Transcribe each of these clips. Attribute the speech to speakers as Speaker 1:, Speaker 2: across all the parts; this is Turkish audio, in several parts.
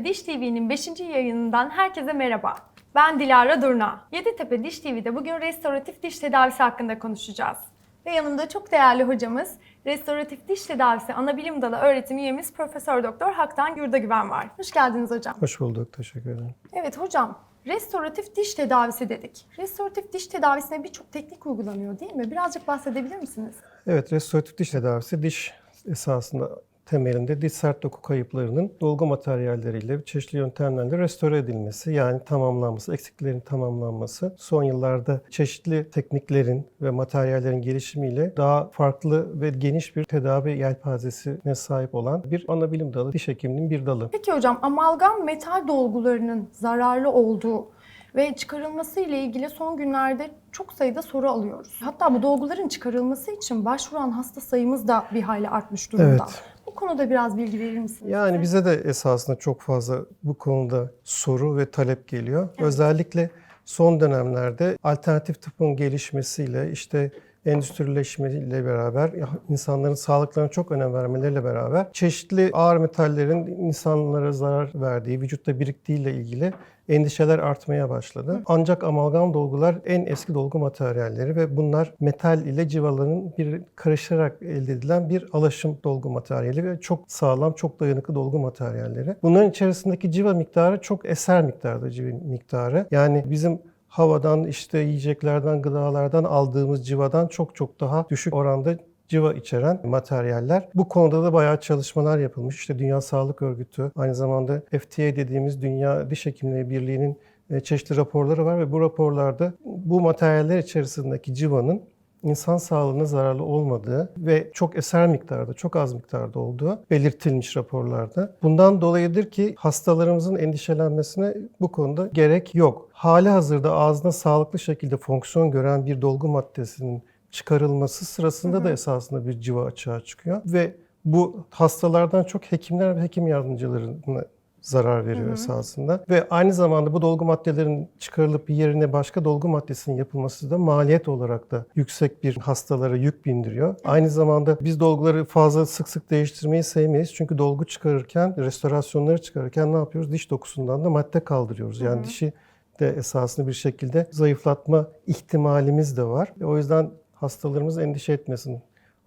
Speaker 1: Yeditepe Diş TV'nin 5. yayınından herkese merhaba. Ben Dilara Durna. Yeditepe Diş TV'de bugün restoratif diş tedavisi hakkında konuşacağız. Ve yanımda çok değerli hocamız, restoratif diş tedavisi anabilim dalı öğretim üyemiz Profesör Doktor Haktan Güven var. Hoş geldiniz hocam.
Speaker 2: Hoş bulduk, teşekkür ederim.
Speaker 1: Evet hocam, restoratif diş tedavisi dedik. Restoratif diş tedavisine birçok teknik uygulanıyor değil mi? Birazcık bahsedebilir misiniz?
Speaker 2: Evet, restoratif diş tedavisi diş esasında temelinde diş sert doku kayıplarının dolgu materyalleriyle çeşitli yöntemlerle restore edilmesi yani tamamlanması, eksiklerin tamamlanması son yıllarda çeşitli tekniklerin ve materyallerin gelişimiyle daha farklı ve geniş bir tedavi yelpazesine sahip olan bir ana bilim dalı, diş hekimliğinin bir dalı.
Speaker 1: Peki hocam amalgam metal dolgularının zararlı olduğu ve çıkarılması ile ilgili son günlerde çok sayıda soru alıyoruz. Hatta bu dolguların çıkarılması için başvuran hasta sayımız da bir hayli artmış durumda.
Speaker 2: Evet.
Speaker 1: Bu konuda biraz bilgi verir misiniz?
Speaker 2: Yani bize de esasında çok fazla bu konuda soru ve talep geliyor. Özellikle son dönemlerde alternatif tıbbın gelişmesiyle işte endüstrileşmeyle beraber insanların sağlıklarına çok önem vermeleriyle beraber çeşitli ağır metallerin insanlara zarar verdiği, vücutta biriktiğiyle ilgili endişeler artmaya başladı. Ancak amalgam dolgular en eski dolgu materyalleri ve bunlar metal ile civaların bir karışarak elde edilen bir alaşım dolgu materyali ve çok sağlam, çok dayanıklı dolgu materyalleri. Bunların içerisindeki civa miktarı çok eser miktarda civa miktarı. Yani bizim havadan, işte yiyeceklerden, gıdalardan aldığımız civadan çok çok daha düşük oranda civa içeren materyaller. Bu konuda da bayağı çalışmalar yapılmış. İşte Dünya Sağlık Örgütü, aynı zamanda FDA dediğimiz Dünya Diş Hekimliği Birliği'nin e, çeşitli raporları var ve bu raporlarda bu materyaller içerisindeki civanın insan sağlığına zararlı olmadığı ve çok eser miktarda, çok az miktarda olduğu belirtilmiş raporlarda. Bundan dolayıdır ki hastalarımızın endişelenmesine bu konuda gerek yok. Hali hazırda ağzına sağlıklı şekilde fonksiyon gören bir dolgu maddesinin çıkarılması sırasında da esasında bir civa açığa çıkıyor ve bu hastalardan çok hekimler ve hekim yardımcılarına zarar veriyor esasında. Ve aynı zamanda bu dolgu maddelerin çıkarılıp yerine başka dolgu maddesinin yapılması da maliyet olarak da yüksek bir hastalara yük bindiriyor. Aynı zamanda biz dolguları fazla sık sık değiştirmeyi sevmeyiz. Çünkü dolgu çıkarırken, restorasyonları çıkarırken ne yapıyoruz? Diş dokusundan da madde kaldırıyoruz. Yani dişi de esasında bir şekilde zayıflatma ihtimalimiz de var. E, O yüzden hastalarımız endişe etmesin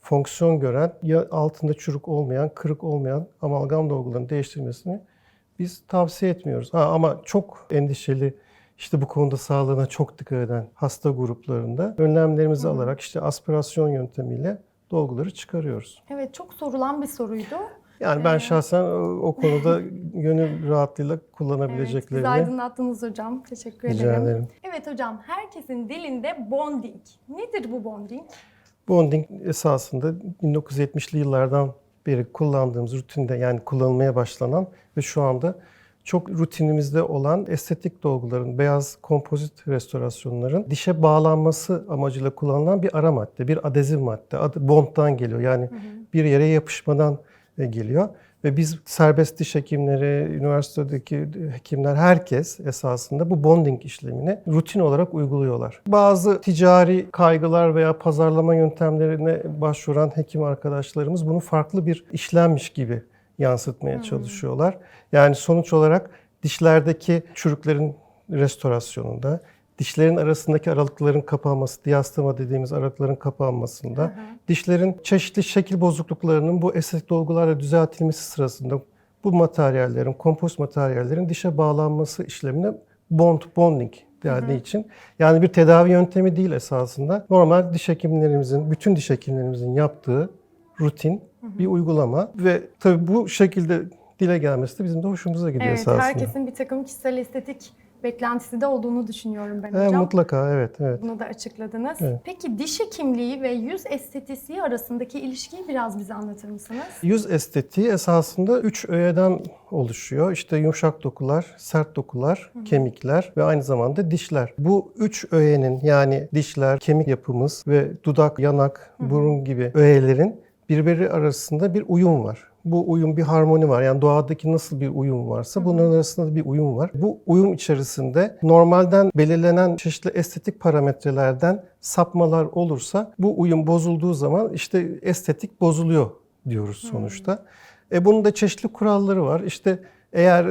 Speaker 2: fonksiyon gören, ya altında çürük olmayan, kırık olmayan amalgam dolgularını değiştirmesini biz tavsiye etmiyoruz. Ha, ama çok endişeli, işte bu konuda sağlığına çok dikkat eden hasta gruplarında önlemlerimizi alarak işte aspirasyon yöntemiyle dolguları çıkarıyoruz.
Speaker 1: Evet çok sorulan bir soruydu.
Speaker 2: Yani ben şahsen o, konuda gönül rahatlığıyla
Speaker 1: Evet, bizi
Speaker 2: kullanabileceklerini
Speaker 1: aydınlattınız hocam. Teşekkür
Speaker 2: rica
Speaker 1: ederim.
Speaker 2: ederim.
Speaker 1: Evet hocam herkesin dilinde bonding. Nedir bu bonding?
Speaker 2: Bonding esasında 1970'li yıllardan beri kullandığımız rutinde yani kullanılmaya başlanan ve şu anda çok rutinimizde olan estetik dolguların, beyaz kompozit restorasyonların dişe bağlanması amacıyla kullanılan bir ara madde, bir adeziv madde. Adı bond'dan geliyor yani bir yere yapışmadan geliyor. Ve biz serbest diş hekimleri, üniversitedeki hekimler, herkes esasında bu bonding işlemini rutin olarak uyguluyorlar. Bazı ticari kaygılar veya pazarlama yöntemlerine başvuran hekim arkadaşlarımız bunu farklı bir işlemmiş gibi yansıtmaya çalışıyorlar. Yani sonuç olarak dişlerdeki çürüklerin restorasyonunda, dişlerin arasındaki aralıkların kapanması, diastema dediğimiz aralıkların kapanmasında, dişlerin çeşitli şekil bozukluklarının bu estetik dolgularla düzeltilmesi sırasında bu materyallerin, kompozit materyallerin dişe bağlanması işlemine bond, bonding dendiği için yani bir tedavi yöntemi değil esasında. Normal diş hekimlerimizin, bütün diş hekimlerimizin yaptığı rutin bir uygulama ve tabii bu şekilde dile gelmesi de bizim de hoşumuza gidiyor
Speaker 1: Evet
Speaker 2: esasında.
Speaker 1: herkesin bir takım kişisel estetik beklentisi de olduğunu düşünüyorum ben
Speaker 2: Evet,
Speaker 1: hocam.
Speaker 2: mutlaka evet evet.
Speaker 1: Bunu da açıkladınız.
Speaker 2: Evet.
Speaker 1: Peki diş hekimliği ve yüz estetiği arasındaki ilişkiyi biraz bize anlatır mısınız?
Speaker 2: Yüz estetiği esasında üç öğeden oluşuyor. İşte yumuşak dokular, sert dokular, kemikler ve aynı zamanda dişler. Bu üç öğenin yani dişler, kemik yapımız ve dudak, yanak, burun gibi öğelerin birbiri arasında bir uyum var. Bu uyum bir harmoni var. Yani doğadaki nasıl bir uyum varsa bunların arasında da bir uyum var. Bu uyum içerisinde normalden belirlenen çeşitli estetik parametrelerden sapmalar olursa bu uyum bozulduğu zaman işte estetik bozuluyor diyoruz sonuçta. E bunun da çeşitli kuralları var. İşte Eğer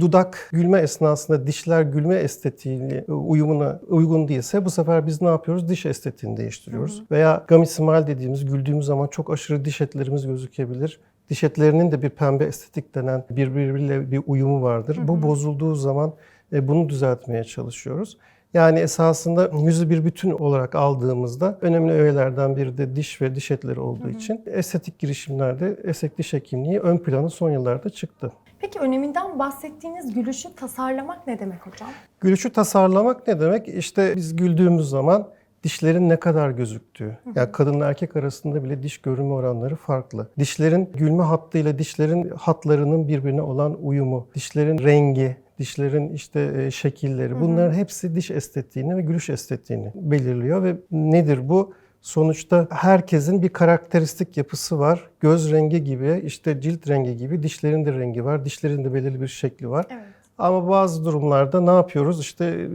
Speaker 2: dudak gülme esnasında dişler gülme estetiğini uyumuna uygun değilse bu sefer biz ne yapıyoruz? Diş estetiğini değiştiriyoruz. Veya gummy dediğimiz güldüğümüz zaman çok aşırı diş etlerimiz gözükebilir. Diş etlerinin de bir pembe estetik denen birbiriyle bir uyumu vardır. Bu bozulduğu zaman e, bunu düzeltmeye çalışıyoruz. Yani esasında yüzü bir bütün olarak aldığımızda önemli öğelerden biri de diş ve diş etleri olduğu için estetik girişimlerde estetik diş hekimliği ön plana son yıllarda çıktı.
Speaker 1: Peki öneminden bahsettiğiniz gülüşü tasarlamak ne demek hocam?
Speaker 2: Gülüşü tasarlamak ne demek? İşte biz güldüğümüz zaman dişlerin ne kadar gözüktüğü. Yani kadınla erkek arasında bile diş görünme oranları farklı. Dişlerin gülme hattıyla dişlerin hatlarının birbirine olan uyumu, dişlerin rengi, dişlerin işte e, şekilleri bunlar hepsi diş estetiğini ve gülüş estetiğini belirliyor ve nedir bu? Sonuçta herkesin bir karakteristik yapısı var. Göz rengi gibi, işte cilt rengi gibi dişlerin de rengi var. Dişlerin de belirli bir şekli var.
Speaker 1: Evet.
Speaker 2: Ama bazı durumlarda ne yapıyoruz? İşte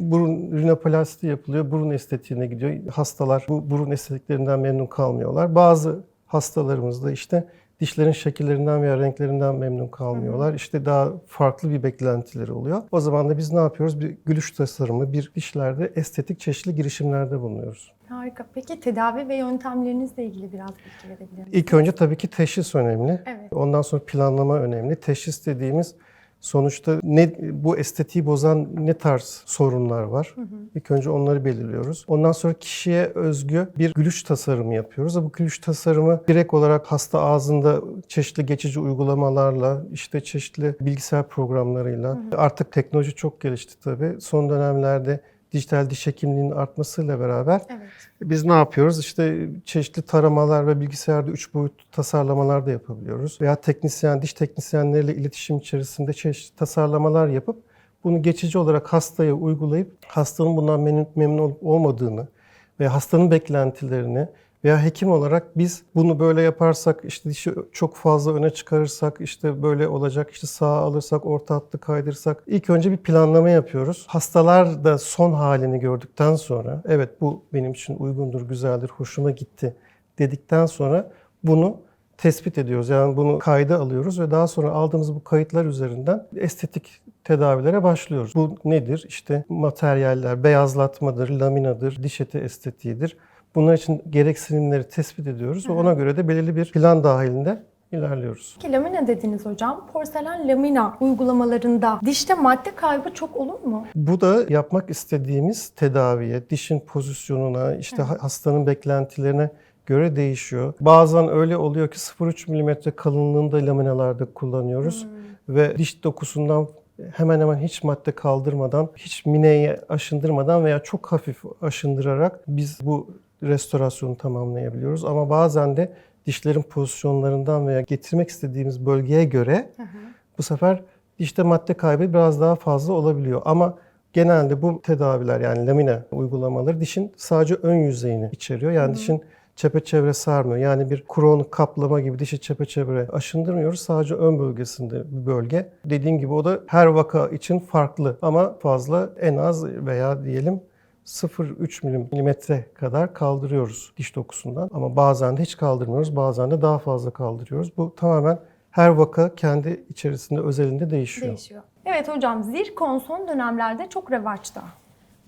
Speaker 2: burun rinoplasti yapılıyor, burun estetiğine gidiyor. Hastalar bu burun estetiklerinden memnun kalmıyorlar. Bazı hastalarımız da işte dişlerin şekillerinden veya renklerinden memnun kalmıyorlar. İşte daha farklı bir beklentileri oluyor. O zaman da biz ne yapıyoruz? Bir gülüş tasarımı, bir dişlerde estetik çeşitli girişimlerde bulunuyoruz.
Speaker 1: Harika. Peki tedavi ve yöntemlerinizle ilgili biraz bilgi verebilir misiniz?
Speaker 2: İlk önce tabii ki teşhis önemli.
Speaker 1: Evet.
Speaker 2: Ondan sonra planlama önemli. Teşhis dediğimiz sonuçta ne bu estetiği bozan ne tarz sorunlar var? İlk önce onları belirliyoruz. Ondan sonra kişiye özgü bir gülüş tasarımı yapıyoruz. Bu gülüş tasarımı direkt olarak hasta ağzında çeşitli geçici uygulamalarla, işte çeşitli bilgisayar programlarıyla artık teknoloji çok gelişti tabii. Son dönemlerde dijital diş hekimliğinin artmasıyla beraber
Speaker 1: Evet.
Speaker 2: biz ne yapıyoruz? İşte çeşitli taramalar ve bilgisayarda üç boyutlu tasarlamalar da yapabiliyoruz. Veya teknisyen, diş teknisyenleriyle iletişim içerisinde çeşitli tasarlamalar yapıp bunu geçici olarak hastaya uygulayıp hastanın bundan memnun, memnun olup olmadığını ve hastanın beklentilerini veya hekim olarak biz bunu böyle yaparsak, işte dişi çok fazla öne çıkarırsak, işte böyle olacak, işte sağa alırsak, orta hattı kaydırırsak. ilk önce bir planlama yapıyoruz. Hastalar da son halini gördükten sonra, evet bu benim için uygundur, güzeldir, hoşuma gitti dedikten sonra bunu tespit ediyoruz. Yani bunu kayda alıyoruz ve daha sonra aldığımız bu kayıtlar üzerinden estetik tedavilere başlıyoruz. Bu nedir? İşte materyaller, beyazlatmadır, laminadır, diş eti estetiğidir. Bunlar için gereksinimleri tespit ediyoruz ve ona göre de belirli bir plan dahilinde ilerliyoruz.
Speaker 1: Peki lamina dediniz hocam. Porselen lamina uygulamalarında dişte madde kaybı çok olur mu?
Speaker 2: Bu da yapmak istediğimiz tedaviye, dişin pozisyonuna, işte hastanın beklentilerine göre değişiyor. Bazen öyle oluyor ki 0,3 mm kalınlığında laminalarda kullanıyoruz ve diş dokusundan hemen hemen hiç madde kaldırmadan, hiç mineyi aşındırmadan veya çok hafif aşındırarak biz bu restorasyonu tamamlayabiliyoruz. Ama bazen de dişlerin pozisyonlarından veya getirmek istediğimiz bölgeye göre bu sefer dişte madde kaybı biraz daha fazla olabiliyor. Ama genelde bu tedaviler yani lamine uygulamaları dişin sadece ön yüzeyini içeriyor. Yani dişin çepeçevre sarmıyor. Yani bir kron kaplama gibi dişi çepeçevre aşındırmıyoruz. Sadece ön bölgesinde bir bölge. Dediğim gibi o da her vaka için farklı ama fazla en az veya diyelim 0,3 milimetre kadar kaldırıyoruz diş dokusundan. Ama bazen de hiç kaldırmıyoruz, bazen de daha fazla kaldırıyoruz. Bu tamamen her vaka kendi içerisinde özelinde değişiyor.
Speaker 1: Değişiyor. Evet hocam zirkon son dönemlerde çok revaçta.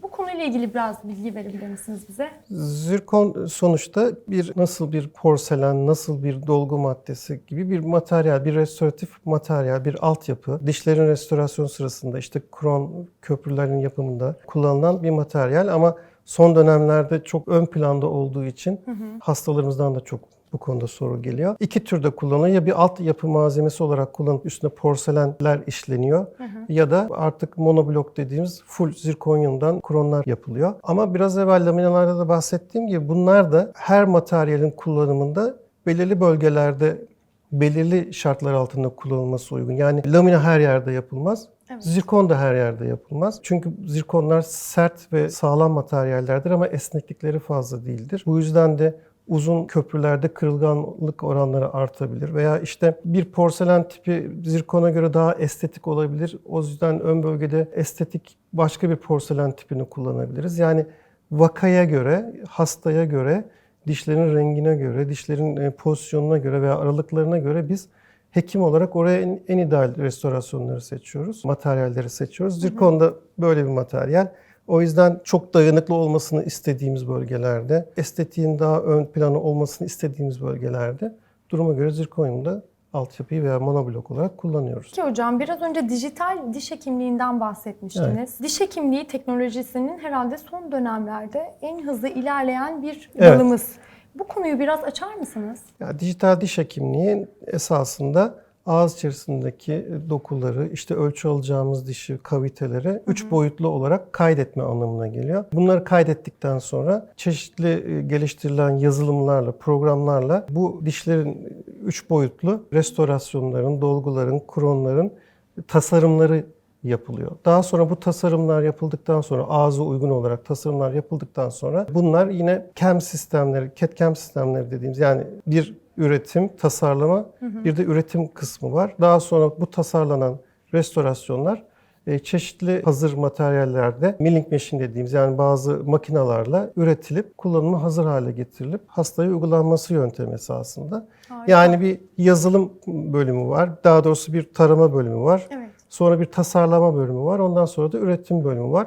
Speaker 1: Bu konuyla ilgili biraz bilgi verebilir misiniz bize?
Speaker 2: Zirkon sonuçta bir nasıl bir porselen, nasıl bir dolgu maddesi gibi bir materyal, bir restoratif materyal, bir altyapı. Dişlerin restorasyon sırasında işte kron köprülerin yapımında kullanılan bir materyal ama son dönemlerde çok ön planda olduğu için hastalarımızdan da çok bu konuda soru geliyor. İki türde kullanılıyor. Ya bir altyapı malzemesi olarak kullanıp üstüne porselenler işleniyor ya da artık monoblok dediğimiz full zirkonyumdan kronlar yapılıyor. Ama biraz evvel laminalarda da bahsettiğim gibi bunlar da her materyalin kullanımında belirli bölgelerde belirli şartlar altında kullanılması uygun. Yani lamina her yerde yapılmaz.
Speaker 1: Evet.
Speaker 2: Zirkon da her yerde yapılmaz. Çünkü zirkonlar sert ve sağlam materyallerdir ama esneklikleri fazla değildir. Bu yüzden de uzun köprülerde kırılganlık oranları artabilir veya işte bir porselen tipi zirkona göre daha estetik olabilir. O yüzden ön bölgede estetik başka bir porselen tipini kullanabiliriz. Yani vakaya göre, hastaya göre, dişlerin rengine göre, dişlerin e, pozisyonuna göre veya aralıklarına göre biz hekim olarak oraya en, en ideal restorasyonları seçiyoruz. Materyalleri seçiyoruz. Zirkon da böyle bir materyal. O yüzden çok dayanıklı olmasını istediğimiz bölgelerde, estetiğin daha ön plana olmasını istediğimiz bölgelerde duruma göre zirkonyumu da altyapıyı veya monoblok olarak kullanıyoruz.
Speaker 1: Peki hocam biraz önce dijital diş hekimliğinden bahsetmiştiniz. Diş hekimliği teknolojisinin herhalde son dönemlerde en hızlı ilerleyen bir
Speaker 2: Evet.
Speaker 1: dalımız. Bu konuyu biraz açar mısınız?
Speaker 2: Ya, dijital diş hekimliği esasında ağız içerisindeki dokuları, işte ölçü alacağımız dişi, kaviteleri üç boyutlu olarak kaydetme anlamına geliyor. Bunları kaydettikten sonra çeşitli e, geliştirilen yazılımlarla, programlarla bu dişlerin üç boyutlu restorasyonların, dolguların, kronların tasarımları yapılıyor. Daha sonra bu tasarımlar yapıldıktan sonra ağza uygun olarak tasarımlar yapıldıktan sonra bunlar yine CAM sistemleri, CAD-CAM sistemleri dediğimiz yani bir üretim, tasarlama, bir de üretim kısmı var. Daha sonra bu tasarlanan restorasyonlar e, çeşitli hazır materyallerde milling machine dediğimiz yani bazı makinalarla üretilip kullanıma hazır hale getirilip hastaya uygulanması yöntemi esasında.
Speaker 1: Harika.
Speaker 2: Yani bir yazılım bölümü var. Daha doğrusu bir tarama bölümü var.
Speaker 1: Evet.
Speaker 2: Sonra bir tasarlama bölümü var. Ondan sonra da üretim bölümü var.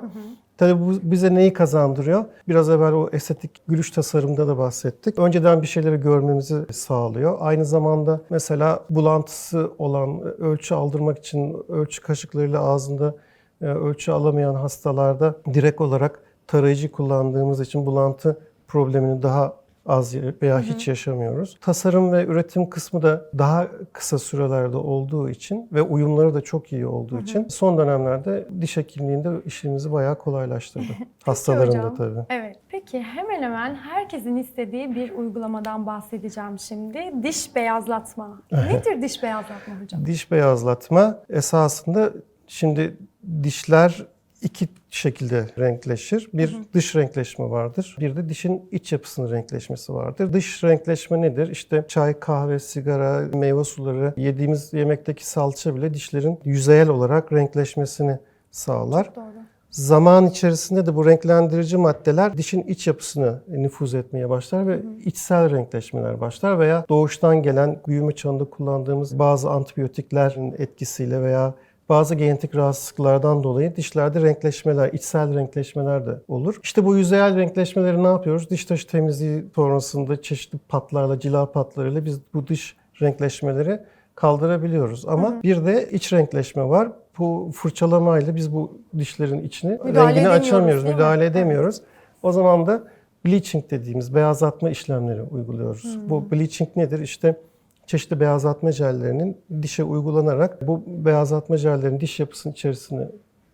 Speaker 2: Tabii bu bize neyi kazandırıyor? Biraz evvel o estetik gülüş tasarımda da bahsettik. Önceden bir şeyleri görmemizi sağlıyor. Aynı zamanda mesela bulantısı olan, ölçü aldırmak için ölçü kaşıklarıyla ağzında e, ölçü alamayan hastalarda direkt olarak tarayıcı kullandığımız için bulantı problemini daha az veya hiç yaşamıyoruz. Tasarım ve üretim kısmı da daha kısa sürelerde olduğu için ve uyumları da çok iyi olduğu için son dönemlerde diş hekimliğinde işimizi bayağı kolaylaştırdı. Hastaların da tabii.
Speaker 1: Evet. Peki hemen hemen herkesin istediği bir uygulamadan bahsedeceğim şimdi. Diş beyazlatma. Nedir diş beyazlatma hocam?
Speaker 2: Diş beyazlatma esasında şimdi dişler iki şekilde renkleşir. Bir dış renkleşme vardır. Bir de dişin iç yapısının renkleşmesi vardır. Dış renkleşme nedir? İşte çay, kahve, sigara, meyve suları, yediğimiz yemekteki salça bile dişlerin yüzeyel olarak renkleşmesini sağlar.
Speaker 1: Doğru.
Speaker 2: Zaman içerisinde de bu renklendirici maddeler dişin iç yapısını nüfuz etmeye başlar ve içsel renkleşmeler başlar veya doğuştan gelen büyüme çağında kullandığımız bazı antibiyotiklerin etkisiyle veya bazı genetik rahatsızlıklardan dolayı dişlerde renkleşmeler, içsel renkleşmeler de olur. İşte bu yüzeyel renkleşmeleri ne yapıyoruz? Diş taşı temizliği sonrasında çeşitli patlarla, cila patlarıyla biz bu dış renkleşmeleri kaldırabiliyoruz. Ama bir de iç renkleşme var. Bu fırçalamayla biz bu dişlerin içini
Speaker 1: Müdahale
Speaker 2: rengini açamıyoruz, müdahale edemiyoruz. O zaman da bleaching dediğimiz beyazlatma işlemleri uyguluyoruz.
Speaker 1: Hmm.
Speaker 2: Bu bleaching nedir? İşte çeşitli beyazlatma jellerinin dişe uygulanarak bu beyazlatma jellerin diş yapısının içerisine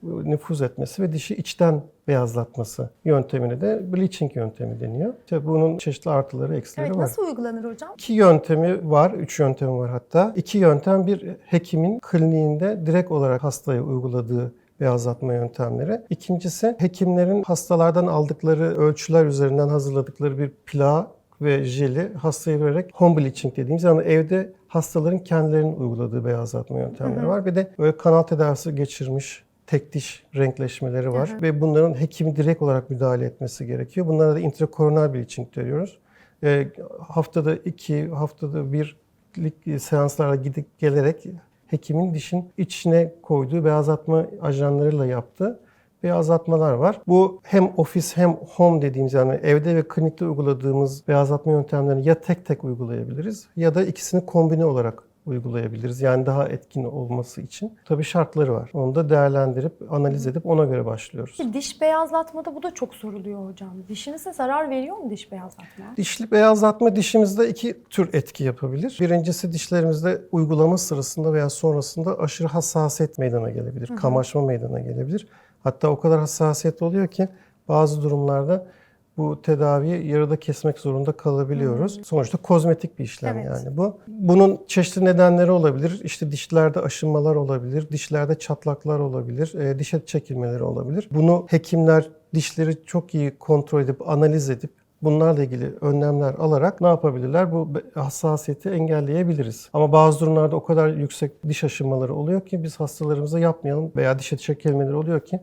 Speaker 2: nüfuz etmesi ve dişi içten beyazlatması yöntemine de bleaching yöntemi deniyor. İşte bunun çeşitli artıları, eksileri
Speaker 1: Evet
Speaker 2: var.
Speaker 1: nasıl uygulanır hocam?
Speaker 2: İki yöntemi var, üç yöntemi var hatta. İki yöntem bir hekimin kliniğinde direkt olarak hastaya uyguladığı beyazlatma yöntemleri. İkincisi hekimlerin hastalardan aldıkları ölçüler üzerinden hazırladıkları bir plağı ve jeli hastaya vererek home bleaching dediğimiz yani evde hastaların kendilerinin uyguladığı beyazlatma yöntemleri var. Bir de böyle kanal tedavisi geçirmiş tek diş renkleşmeleri var ve bunların hekimi direkt olarak müdahale etmesi gerekiyor. Bunlara da intrakoronal bleaching diyoruz. E, haftada iki, haftada birlik seanslarla gidip gelerek hekimin dişin içine koyduğu beyazlatma ajanlarıyla yaptığı beyazlatmalar var. Bu hem ofis hem home dediğimiz yani evde ve klinikte uyguladığımız beyazlatma yöntemlerini ya tek tek uygulayabiliriz ya da ikisini kombine olarak uygulayabiliriz. Yani daha etkin olması için. Tabii şartları var. Onu da değerlendirip, analiz edip ona göre başlıyoruz.
Speaker 1: Diş beyazlatmada bu da çok soruluyor hocam. Dişinize zarar veriyor mu diş beyazlatma?
Speaker 2: Dişli beyazlatma dişimizde iki tür etki yapabilir. Birincisi dişlerimizde uygulama sırasında veya sonrasında aşırı hassasiyet meydana gelebilir. Kamaşma meydana gelebilir. Hatta o kadar hassasiyet oluyor ki bazı durumlarda bu tedaviyi yarıda kesmek zorunda kalabiliyoruz. Sonuçta kozmetik bir işlem
Speaker 1: Evet.
Speaker 2: yani bu. Bunun çeşitli nedenleri olabilir. İşte dişlerde aşınmalar olabilir, dişlerde çatlaklar olabilir, e, diş et çekilmeleri olabilir. Bunu hekimler dişleri çok iyi kontrol edip, analiz edip bunlarla ilgili önlemler alarak ne yapabilirler? Bu hassasiyeti engelleyebiliriz. Ama bazı durumlarda o kadar yüksek diş aşınmaları oluyor ki biz hastalarımıza yapmayalım veya diş eti çekilmeleri oluyor ki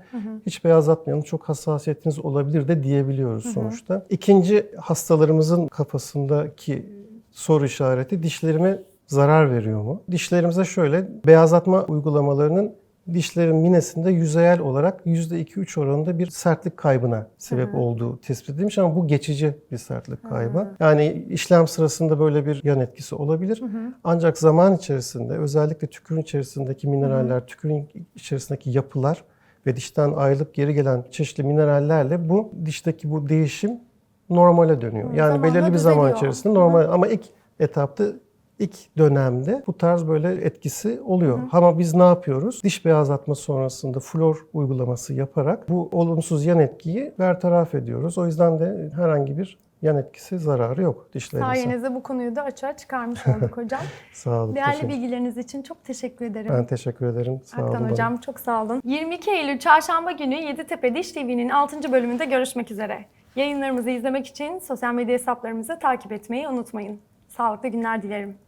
Speaker 2: hiç beyazlatmayalım çok hassasiyetiniz olabilir de diyebiliyoruz sonuçta. İkinci hastalarımızın kafasındaki soru işareti dişlerime zarar veriyor mu? Dişlerimize şöyle beyazlatma uygulamalarının dişlerin minesinde yüzeyel olarak %2-3 oranında bir sertlik kaybına sebep olduğu tespit edilmiş ama bu geçici bir sertlik kaybı. Yani işlem sırasında böyle bir yan etkisi olabilir. Ancak zaman içerisinde özellikle tükürün içerisindeki mineraller, tükürün içerisindeki yapılar ve dişten ayrılıp geri gelen çeşitli minerallerle bu dişteki bu değişim normale dönüyor. yani
Speaker 1: zamanla
Speaker 2: belirli bir zaman
Speaker 1: düzeliyor.
Speaker 2: içerisinde normal ama ilk etapta ilk dönemde bu tarz böyle etkisi oluyor. Ama biz ne yapıyoruz? Diş beyazlatma sonrasında flor uygulaması yaparak bu olumsuz yan etkiyi bertaraf ediyoruz. O yüzden de herhangi bir yan etkisi, zararı yok dişlerimize.
Speaker 1: Sayenizde bu konuyu da açığa çıkarmış olduk hocam.
Speaker 2: Sağ olun.
Speaker 1: Değerli bilgileriniz için çok teşekkür ederim.
Speaker 2: Ben teşekkür ederim. Sağ olun.
Speaker 1: Aktan
Speaker 2: bana.
Speaker 1: hocam çok sağ olun. 22 Eylül Çarşamba günü Yeditepe Diş TV'nin 6. bölümünde görüşmek üzere. Yayınlarımızı izlemek için sosyal medya hesaplarımızı takip etmeyi unutmayın. Sağlıklı günler dilerim.